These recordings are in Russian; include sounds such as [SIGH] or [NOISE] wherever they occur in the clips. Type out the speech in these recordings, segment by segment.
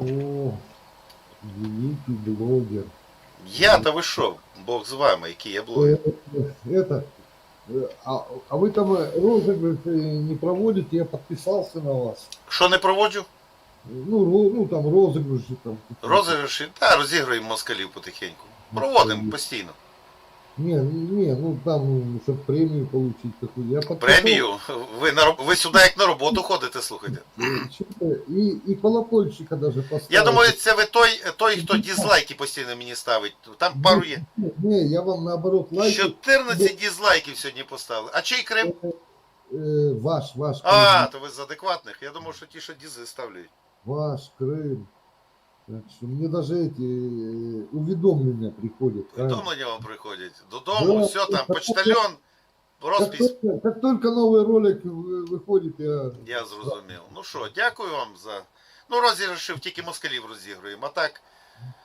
О, великий блогер. Я-то ви що? Бог з вами, який я блогер. Э, э, Это, э, а, а вы там э, розыгрыш э, не проводите? Я подписался на вас. Що не проводжу? Ну, ро- ну там розыгрыши там. какие-то. Розіграші? Та розігруємо москалів потихеньку. Проводимо постійно. Не, не, ну там, ну, чтобы премию получить какую Я подписал, Премію. Ви на роб- ви сюди як на роботу ходите, слухайте. э, что-то, И, и колокольчика даже поставил. Я думаю, це ви той, той, хто дизлайки постійно мені ставить. Там пару є. Не, не, я вам наоборот лайк. 14 дизлайків сьогодні поставили. А чий Крим? Э, ваш, ваш А, Крым. то ви з адекватних. Я думав, що ті, що дизи ставлять. Ваш Крым. Так что мне даже эти э, уведомления приходят. а. Повідомлення вам приходять. Додому, Да, все там, це почтальон, Как розпись. только, как только новый ролик вы- выходит, я... Я зрозумів. Ну що, дякую вам за. Ну, розіграшів, тільки москалів розігруємо. А так,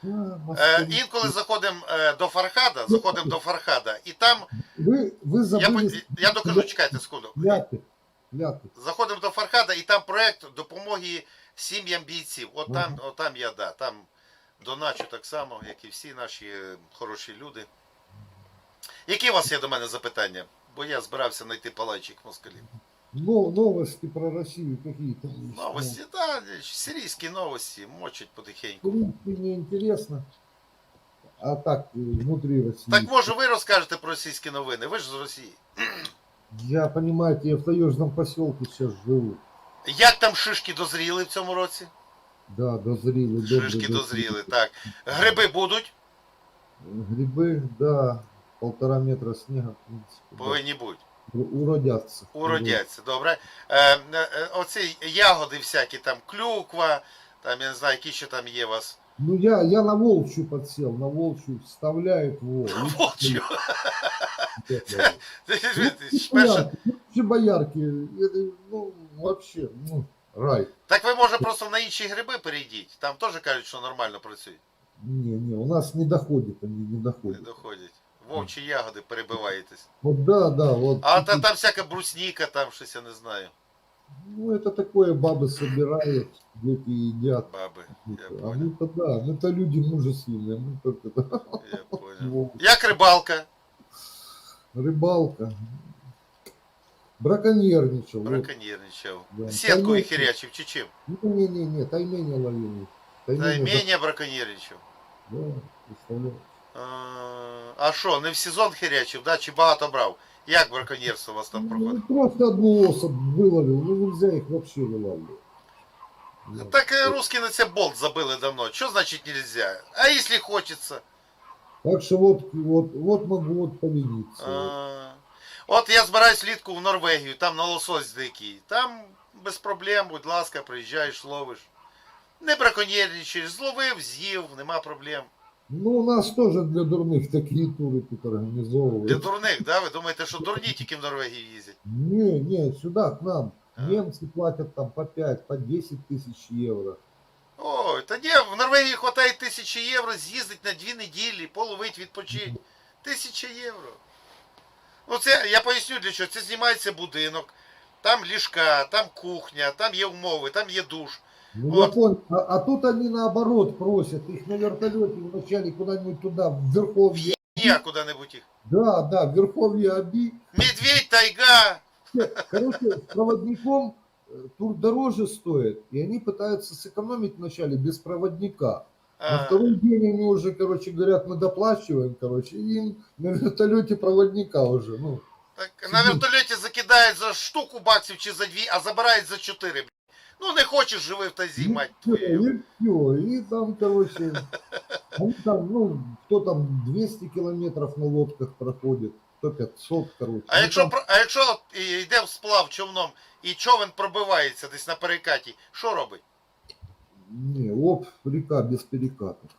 А, е, Москвы. інколи заходимо е, до Фархада, заходимо до Фархада, і там, Вы, вы я, забыли... по- я докажу, чекайте секунду. Ляпы. Ляпы. Заходимо до Фархада, і там проект допомоги сім'ям бійців. От там, от там я, да, там доначу так само, як і всі наші е, хороші люди. Які у вас є до мене запитання? Бо я збирався знайти палайчик москалів. Но, новости про Россию какие-то. Новості, так, сирійські новості, мочать Ну, потихеньку. в принципе, не интересно. А так, э, внутри России. Так може ви розкажете про російські новини? Ви ж з Росії. Я, понимаете, я в таежном поселке сейчас живу. Як там шишки дозріли в цьому році? Да, дозрели. добрый, Шишки дозрели. дозріли, так. Гриби будуть? Грибы, да, полтора метра снега, в принципе. да. Повинні бути. Уродятся. Уродяться, добре. Е, е, е, оці ягоди всякі, там клюква, там я не знаю, які ще там є у вас. Ну, я, я на волчью подсел, на волчью вставляют во. [LAUGHS] Волчю. [LAUGHS] [LAUGHS] Да. Перше- Вообще боярки, это, ну, вообще, ну, рай. Так ви може просто на інші гриби перейдіть. Там теж кажуть, що нормально працюють. Не, не, у нас не доходит, они не Не доходят. доходять. Вовчі ягоди перебиваєтесь. [LAUGHS] Вот да, да, вот. А та, там всяка брусніка, там щось я не знаю. Ну, это такое бабы собирают, дети едят. Баби. Я А понял. мы-то да, мы-то люди мужественные, мы только да. Я [LAUGHS] понял. Вот. Як рибалка? рыбалка. Браконьерничал. вот. Браконьєрничав. Да. Сіткою Конечно. хірячив чи чим? Не-не-не, тайменя ловили. Та й Тайменя, менее браконьєрничав. да, представляешь. А, А що, не в сезон хірячив, да? чи багато брав? Як браконьєрство у вас там Ну, проходить? просто одну особь выловил, ну нельзя их вообще вылавливать. Вот. Так е, русські на це болт забили давно. Що значить нельзя? А якщо хочеться? Так что вот, вот, вот могу вот повиниться. А, От я збираюсь влітку в Норвегію, там на лосось дикий. Там без проблем, будь ласка, приїжджаєш, ловиш. Не браконьєрничаєш, зловив, з'їв, нема проблем. Ну, у нас тоже для дурных такие туры тут Для организовывают. дурних, да? Ви думаєте, що дурні тільки в Норвегію їздять? Не, не, сюда, к нам. А. Немцы платят там по 5, по 10 тысяч евро. Ой, та ні, в Норвегії хватає тисячі євро, з'їздить на дві неділі, половить, відпочить. Тисяча євро. Ну це, я поясню для чого. Це знімається будинок, там ліжка, там кухня, там є умови, там є душ. Ну, Вот. я понял. А, а тут они наоборот просят их на вертолете вначале куда-нибудь туда, в Верховье. Ні, куди-небудь їх. Да, да, в Верховье Оби. Медведь, тайга. Короче, с проводником э, тур дороже стоит, и они пытаются сэкономить вначале без проводника. На А, второй день они уже, короче, говорят, мы доплачиваем, короче, и им на вертолете проводника уже, ну. так, на вертольоті закидають за штуку баксів чи за дві, а забирають за чотири. блін. Ну не хочеш живи в тазі, Ну, мать всё, твою. И все, и там, короче, они там, ну, кто там 200 километров на лодках проходит, кто 500, короче. А Ну, якщо, там- про- а якщо от, і йде в сплав човном і човен пробивається десь на перекаті, що робить? Не, оп, река без перекатов.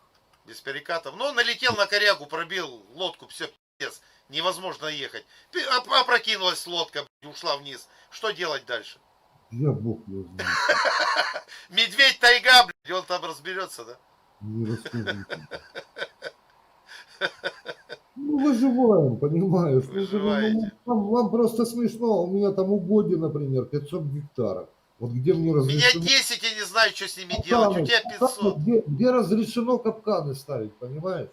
Без перекатов. Ну, налетел на корягу, пробил лодку, все, пиздец, невозможно ехать. Пи- оп- Опрокинулась лодка, ушла вниз. Что делать дальше? Я бог его знает. [LAUGHS] Медведь, тайга, блядь, он там разберется, да? Не рассказывайте. [LAUGHS] Ну, выживаем, понимаешь? Ну, Выживаете. Вам, вам просто смешно. У меня там угодье, например, 500 гектаров. Вот где мне Меня разрешено... 10, я не знаю, что с ними делать. У тебя капканы, 500. Где, где разрешено капканы ставить, понимаешь?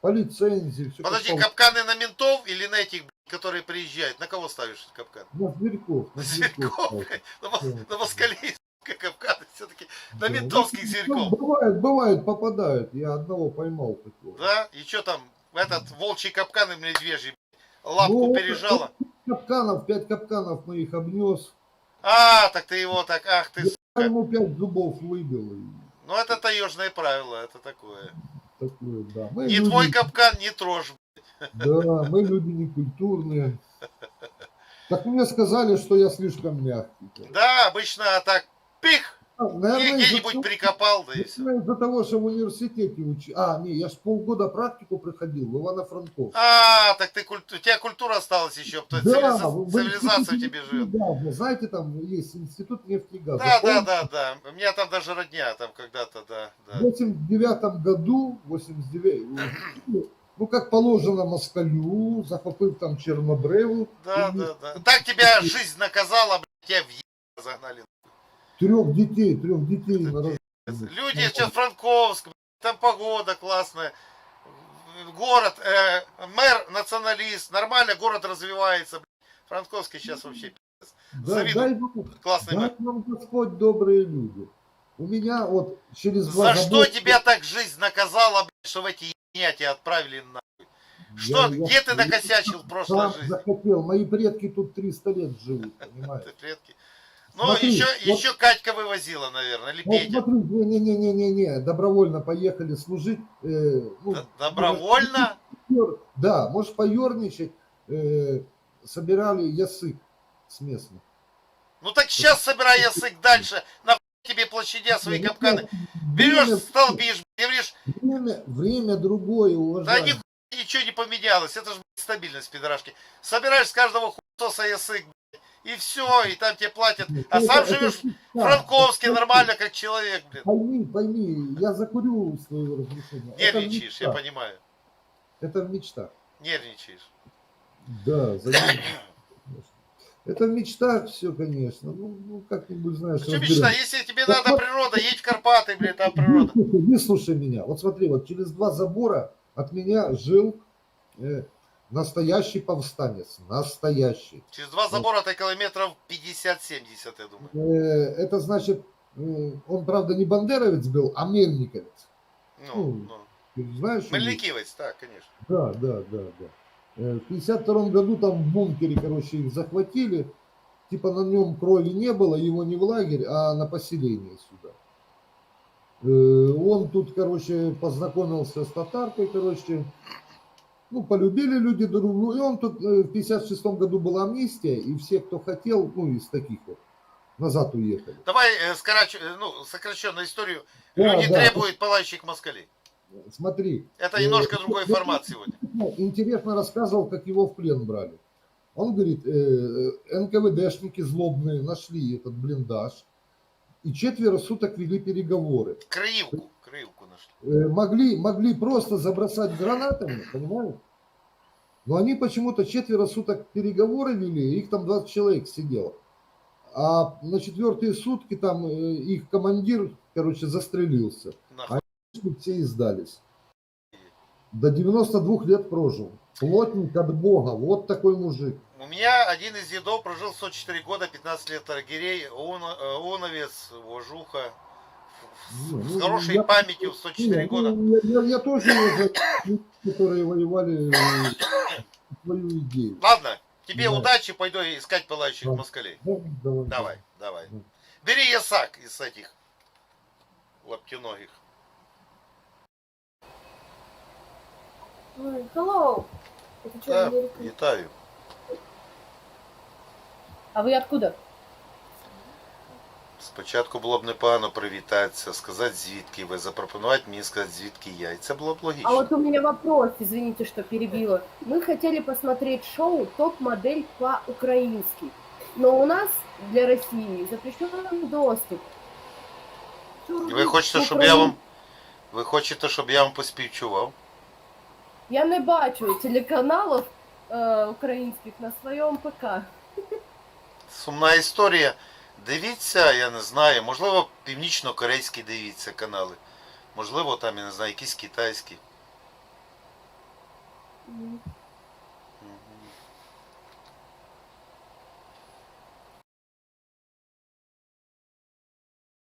По лицензии, все Подожди, капканы на ментов или на этих, которые приезжают? На кого ставишь капкан? На зверьков. На зверьков. На на москалей, капканы все-таки. На ментовских Ну, зверьков. бывает, бывает, попадают. Я одного поймал такого. Да? И что там? Этот волчий капкан и медвежий блядь, лапку Ну, пережала. Капканов, пять капканов моих обнес. А, так ты его так, ах ты, Я сука. ему пять зубов выбил. И Ну это таежное правило, это такое. такое, да. Мы Не люди- твой капкан, не трожь. Да, мы люди некультурные. Так мне сказали, что я слишком мягкий. Да, обычно так, пих, А, Наверное, где-нибудь того- прикопал, да и все. из-за того, что в университете учил. А, не, я ж полгода практику проходил в Ивано-Франковске. А, так ты культ- у тебя культура осталась еще, то Да, цивилиза- в- в цивилизация в тебе [LAUGHS] живет. нефтегаза. Знаете, там есть институт нефти и газа. Да, да, да, да. У меня там даже родня там когда-то, да, В да. 89 году, 89, ну, как положено москалю, захопив там Чернобреву, Да, и да, да. Так тебя жизнь наказала, блядь, тебя в загнали. Трех детей, трех детей Люди сейчас Франковск, там погода классная. Город, э, мэр националист, нормально город развивается. Франковский сейчас вообще пи***ц. Да, Завидую. дай, вам- классный дай нам Господь добрые люди. У меня вот через два За что забора- тебя так жизнь наказала, блядь, что в эти ебня тебя отправили на... Что, Я- я- где ты я накосячил в прошлой жизни? захотел. Мои предки тут 300 лет живут, понимаешь? Ты предки. Ну, Смотри, еще, вот- еще Катька вывозила, наверное, или Вот Петя. смотри, не-не-не-не-не, добровольно поехали служить. э, ну, Д- Добровольно? Да, можешь поерничать. э, собирали ясык с местных. Ну так сейчас собирай язык дальше. Нахуй тебе площадя свои капканы. Берешь, столбишь, говоришь, время, время другое, да уважаемый. нихуя ничего не поменялось. Это же стабильность, пидорашки. Собираешь с каждого хуйсоса блядь, и все, и там тебе платят. А Это- сам живешь в мечта. Франковске нормально, как человек, блин. Пойми, пойми, я закурю свое разрешение. Нервничаешь, я мечта. понимаю. Это в мечтах. Нервничаешь. Да, заметь. Это в мечтах все, конечно. Ну, ну как-нибудь знаешь. Что разберемся. мечта? Если тебе надо природа, едь в Карпаты, блин, там природа. Выслушай, выслушай меня. Вот смотри, вот через два забора от меня жил э, настоящий повстанец. Настоящий. Через два забора это километров 50-70, я думаю. Э, это значит, он, правда, не бандеровец был, а мельниковец. Ну, ну. Ты знаешь? что Мельникивец, так, конечно. Да, да, да, да. Э, В 52 году там в бункере, короче, их захватили. Типа на нем крови не было, его не в лагерь, а на поселение сюда. Э, Он тут, короче, познакомился с татаркой, короче. Ну, полюбили люди друг друга. И он тут э, в 56 году была амнистия, и все, кто хотел, ну, из таких вот, назад уехали. Давай э, скорач- э, ну, сокращенную историю. Да, Люди да. требуют палающих москалей. Смотри, Это Э, немножко другой ну, формат сегодня. Ну, интересно рассказывал, как его в плен брали. Он говорит, э, НКВДшники злобные нашли этот блиндаж и четверо суток вели переговоры. Э, могли, могли просто забросать гранатами, понимаешь? Но они почему-то четверо суток переговоры вели, их там 20 человек сидело. А на четвертые сутки там э, их командир, короче, застрелился. Нахуй. Все и сдались. До 92 лет прожил. Плотник от Бога. Вот такой мужик. У меня один из дедов прожил 104 года, 15 лет лагерей, ООН, э, ООНовец, Вожуха, с- Ну, с ну, хорошей я- памятью, 104 Не, года. ну, Я, я- я тоже уважаю, которые воевали э, свою идею. Ладно, тебе Да. удачи, пойду искать пылающих Да. москалей. Да, давай. Давай, давай. Да. Бери ясак из этих лаптиногих. Ой, Hello. Это что, Америка? вітаю. А вы откуда? Спочатку було б непогано привітатися, сказати звідки ви, запропонувати мені сказати звідки я. І це було б логічно. А вот у меня вопрос, извините, что перебила. Мы хотели посмотреть шоу «Топ-модель по-украински», но у нас для России запрещен доступ. Ви хочете, щоб я вам. Ви хочете, щоб я вам поспівчував? Я не бачу телеканалів е, українських на своєму ПК. Сумна історія. Дивіться, я не знаю, можливо, північно-корейські дивіться канали. Можливо, там, я не знаю, якісь китайські. М. Мгм.